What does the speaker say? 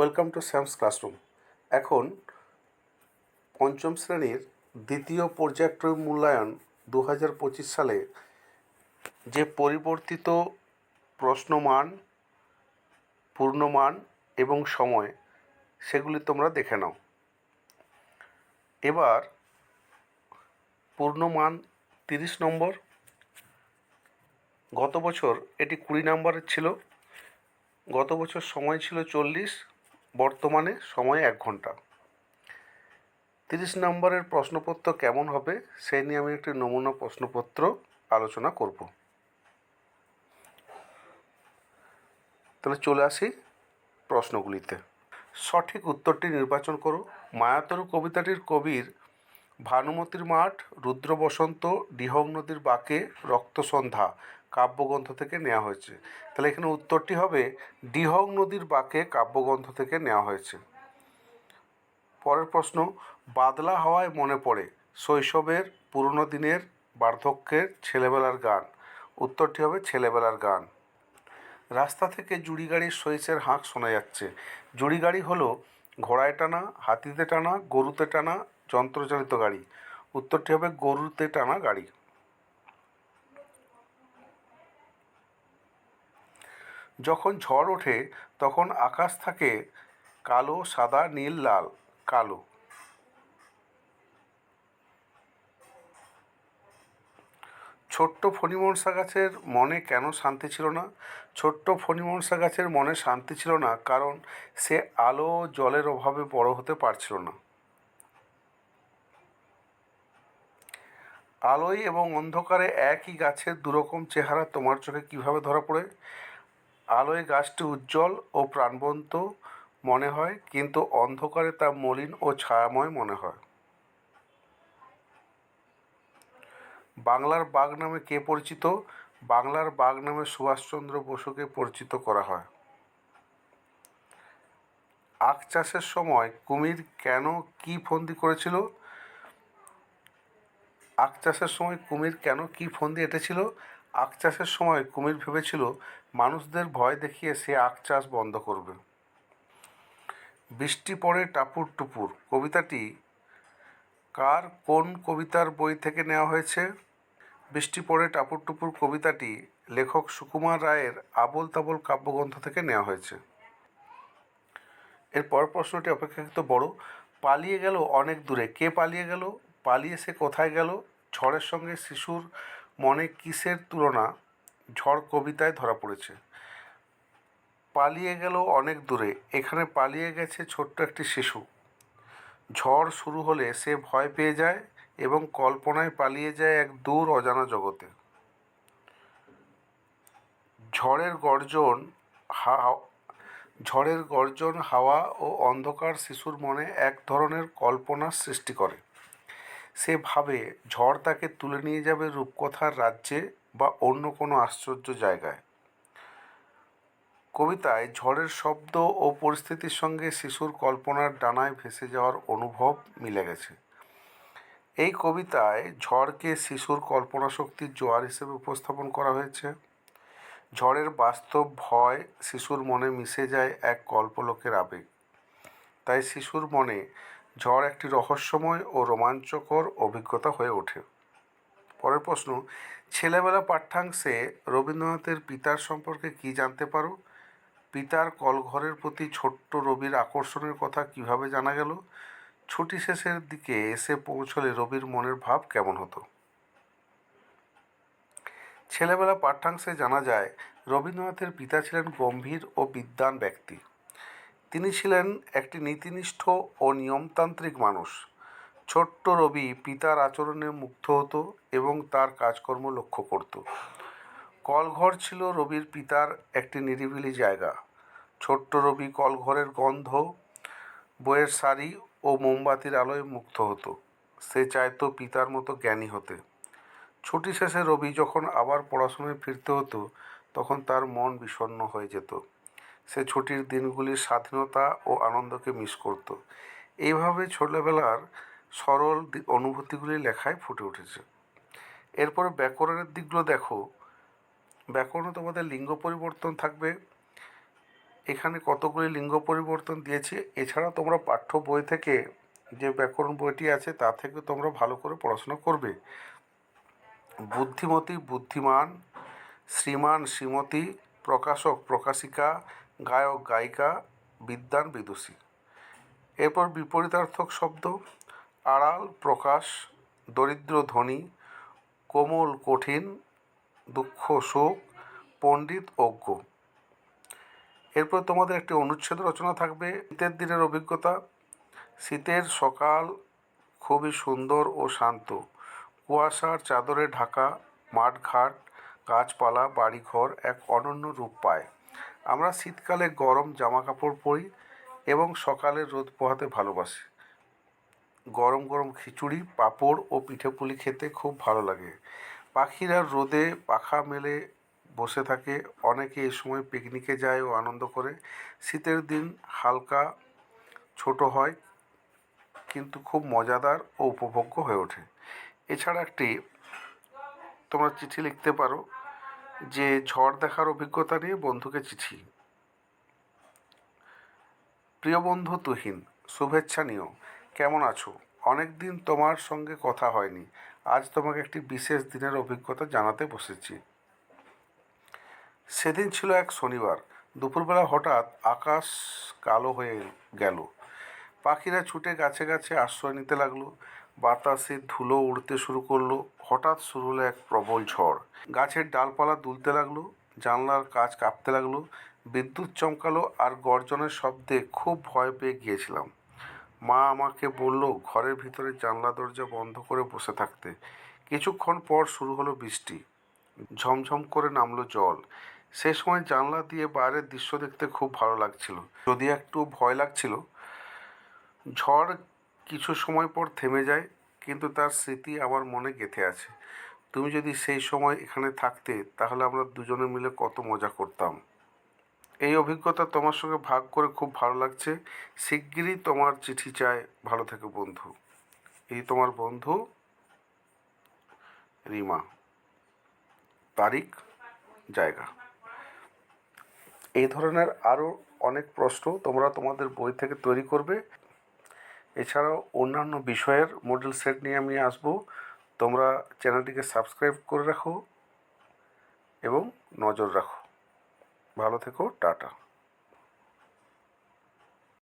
Welcome to Sam's classroom. এখন পঞ্চম শ্রেণির দ্বিতীয় পর্যায়ক্রম মূল্যায়ন দু হাজার পঁচিশ সালে যে পরিবর্তিত প্রশ্নমান, পূর্ণমান এবং সময়, সেগুলি তোমরা দেখে নাও। এবার পূর্ণমান তিরিশ নম্বর। গত বছর এটি কুড়ি নম্বরের ছিল, গত বছর সময় ছিল চল্লিশ বর্তমানে সময় এক ঘণ্টা। তিরিশ নম্বরের প্রশ্নপত্র কেমন হবে সেই নিয়ে আমি একটি নমুনা প্রশ্নপত্র আলোচনা করব। তাহলে চলে আসি প্রশ্নগুলিতে। সঠিক উত্তরটি নির্বাচন করো। মায়াতরু কবিতাটির কবির ভানুমতির মাঠ রুদ্র বসন্ত ডিহং নদীর বাঁকে রক্তসন্ধ্যা কাব্যগ্রন্থ থেকে নেওয়া হয়েছে। তাহলে এখানে উত্তরটি হবে, ডিহং নদীর বাঁকে কাব্যগ্রন্থ থেকে নেওয়া হয়েছে। পরের প্রশ্ন, বাদলা হওয়ায় মনে পড়ে শৈশবের, পুরনো দিনের বার্ধক্যের ছেলেবেলার গান। উত্তরটি হবে, ছেলেবেলার গান। রাস্তা থেকে জুড়ি গাড়ির সইসের হাঁক শোনা যাচ্ছে। জুড়ি গাড়ি হলো ঘোড়ায় টানা, হাতিতে টানা, গরুতে টানা যন্ত্রচালিত গাড়ি। উত্তরটি হবে গরুতে টানা গাড়ি। যখন ঝড় ওঠে, তখন আকাশ থাকে কালো, সাদা, নীল, লাল, কালো। ছোট্ট ফণিমনসা গাছের মনে কেন শান্তি ছিল না? ছোট্ট ফণিমনসা গাছের মনে শান্তি ছিল না কারণ সে আলো, জলের অভাবে বড় হতে পারছিল না। আলোয় এবং অন্ধকারে একই গাছের দুরকম চেহারা তোমার চোখে কীভাবে ধরা পড়ে? আলোয় গাছটি উজ্জ্বল ও প্রাণবন্ত মনে হয়, কিন্তু অন্ধকারে তা মলিন ও ছায়াময় মনে হয়। বাংলার বাঘ নামে কে পরিচিত? বাংলার বাঘ নামে সুভাষচন্দ্র বসুকে পরিচিত করা হয়। আখ চাষের সময় কুমির কেন কি ফন্দি করেছিল? আখ চাষের সময় কুমির কেন কি ফন্দি এঁটেছিল? আখ চাষের সময় কুমির ভেবেছিল, মানুষদের ভয় দেখিয়ে সে আখ চাষ বন্ধ করবে। বৃষ্টি পড়ে টাপুর টুপুর। কবিতাটি, কার কোন কবিতার বই থেকে নেওয়া হয়েছে? বৃষ্টি পড়ে টাপুর টুপুর কবিতাটি, লেখক সুকুমার রায়ের আবোল তাবোল কাব্যগ্রন্থ থেকে নেওয়া হয়েছে। এর পর প্রশ্নটি অপেক্ষাকৃত বড়, পালিয়ে গেল অনেক দূরে। কে পালিয়ে গেল? পালিয়ে সে কোথায় গেল? ঝড়ের সঙ্গে শিশুর মনে কিসের তুলনা? ঝড় কবিতায় ধরা পড়েছে। পালিয়ে গেল অনেক দূরে। এখানে পালিয়ে গেছে ছোট্ট একটি শিশু। ঝড় শুরু হলে সে ভয় পেয়ে যায় এবং কল্পনায় পালিয়ে যায় এক দূর অজানা জগতে। ঝড়ের গর্জন ঝড়ের গর্জন হাওয়া ও অন্ধকার শিশুর মনে এক ধরনের কল্পনার সৃষ্টি করে। সে ভাবে ঝড় তাকে তুলে নিয়ে যাবে রূপকথার রাজ্যে বা অন্য কোনো আশ্চর্য জায়গায়। কবিতায় ঝড়ের শব্দ ও পরিস্থিতির সঙ্গে শিশুর কল্পনার ডানায় ভেসে যাওয়ার অনুভব মিলে গেছে। এই কবিতায় ঝড়কে শিশুর কল্পনা শক্তির জোয়ার হিসেবে উপস্থাপন করা হয়েছে। ঝড়ের বাস্তব ভয় শিশুর মনে মিশে যায় এক কল্পলোকের আবেগ। তাই শিশুর মনে ঝড় একটি রহস্যময় ও রোমাঞ্চকর অভিজ্ঞতা হয়ে ওঠে। পরের প্রশ্ন, ছেলেবেলা পাঠ্যাংশে রবীন্দ্রনাথের পিতার সম্পর্কে কি জানতে পারো? পিতার কলঘরের প্রতি ছোট্ট রবির আকর্ষণের কথা কীভাবে জানা গেল? ছুটি শেষের দিকে এসে পৌঁছলে রবির মনের ভাব কেমন হতো? ছেলেবেলা পাঠ্যাংশে জানা যায়, রবীন্দ্রনাথের পিতা ছিলেন গম্ভীর ও বিদ্বান ব্যক্তি। ছিলেন একটি নীতিনিষ্ঠ ও নিয়মতান্ত্রিক মানুষ। ছোট্ট রবি পিতার আচরণে মুগ্ধ হতো এবং তার কাজকর্ম লক্ষ্য করত। কলঘর ছিল রবির পিতার একটি নিরিবিলি জায়গা। ছোট্ট রবি কলঘরের গন্ধ, বইয়ের শাড়ি ও মোমবাতির আলোয় মুগ্ধ হতো। সে চাইতো পিতার মতো জ্ঞানী হতে। ছুটি শেষে রবি যখন আবার পড়াশোনায় ফিরতে হতো, তখন তার মন বিষণ্ণ হয়ে যেত। সে ছুটির দিনগুলির স্বাধীনতা ও আনন্দকে মিস করত। এইভাবে ছোটবেলার সরল অনুভূতিগুলি লেখায় ফুটে উঠেছে। এরপরে ব্যাকরণের দিকগুলো দেখো। ব্যাকরণে তোমাদের লিঙ্গ পরিবর্তন থাকবে। এখানে কতগুলি লিঙ্গ পরিবর্তন দিয়েছি। এছাড়া তোমরা পাঠ্য বই থেকে যে ব্যাকরণ বইটি আছে, তা থেকে তোমরা ভালো করে পড়াশোনা করবে। বুদ্ধিমতী, বুদ্ধিমান, শ্রীমান, শ্রীমতী, প্রকাশক, প্রকাশিকা গায়ক, গায়িকা, বিদ্বান, বিদুষী। এরপর বিপরীতার্থক শব্দ, আড়াল, প্রকাশ, দরিদ্র ধনী কোমল, কঠিন, দুঃখ সুখ পণ্ডিত, অজ্ঞ। এরপর তোমাদের একটি অনুচ্ছেদ রচনা থাকবে, শীতের দিনের অভিজ্ঞতা। শীতের সকাল খুবই সুন্দর ও শান্ত। কুয়াশার চাদরে ঢাকা, মাঠঘাট, গাছপালা, বাড়িঘর এক অনন্য রূপ পায়। আমরা শীতকালে গরম জামা কাপড় পরি এবং সকালে রোদ পোহাতে ভালোবাসি। গরম গরম খিচুড়ি, পাঁপড় ও পিঠেপুলি খেতে খুব ভালো লাগে। পাখিরা রোদে পাখা মেলে বসে থাকে, অনেকে এই সময় পিকনিকে যায় ও আনন্দ করে। শীতের দিন হালকা ছোট হয়, কিন্তু খুব মজাদার ও উপভোগ্য হয়ে ওঠে। এছাড়া একটি তোমরা চিঠি লিখতে পারো যে ঝড় দেখার অভিজ্ঞতা নিয়ে বন্ধুকে চিঠি। প্রিয় বন্ধু তুহিন, শুভেচ্ছা নিও। কেমন আছো? অনেক দিন তোমার সঙ্গে কথা হয়নি। আজ তোমাকে একটি বিশেষ দিনের অভিজ্ঞতা জানাতে বসেছি। সেদিন ছিল এক শনিবার। দুপুরবেলা হঠাৎ আকাশ কালো হয়ে গেল। পাখিরা ছুটে গাছে গাছে আশ্রয় নিতে লাগল। বাতাসে ধুলো উড়তে শুরু করল। হঠাৎ শুরু হলো এক প্রবল ঝড়। গাছের ডালপালা দুলতে লাগল, জানলার কাজ কাঁপতে লাগল। বিদ্যুৎ চমকালো আর গর্জনের শব্দে খুব ভয় পেয়ে গিয়েছিলাম। মা আমাকে বলল ঘরের ভিতরে জানলা দরজা বন্ধ করে বসে থাকতে। কিছুক্ষণ পর শুরু হলো বৃষ্টি। ঝমঝম করে নামলো জল। সে সময় জানলা দিয়ে বাইরের দৃশ্য দেখতে খুব ভালো লাগছিল। যদি একটু ভয় লাগছিল ঝড় কিছু সময় পর থেমে যায়, কিন্তু তার স্মৃতি আমার মনে গেঁথে আছে। তুমি যদি সেই সময় এখানে থাকতে, তাহলে আমরা দুজনে মিলে কত মজা করতাম। এই অভিজ্ঞতা তোমার সঙ্গে ভাগ করে খুব ভালো লাগছে। শিগগিরই তোমার চিঠি চায় ভালো থেকো বন্ধু। এই তোমার বন্ধু রিমা। তারিখ, জায়গা। এই ধরনের আরও অনেক প্রশ্ন তোমরা তোমাদের বই থেকে তৈরি করবে। এছাড়াও অন্যান্য বিষয়ের মডেল সেট নিয়ে আমি আসব। তোমরা চ্যানেলটিকে সাবস্ক্রাইব করে রাখো এবং নজর রাখো। ভালো থেকো, টাটা।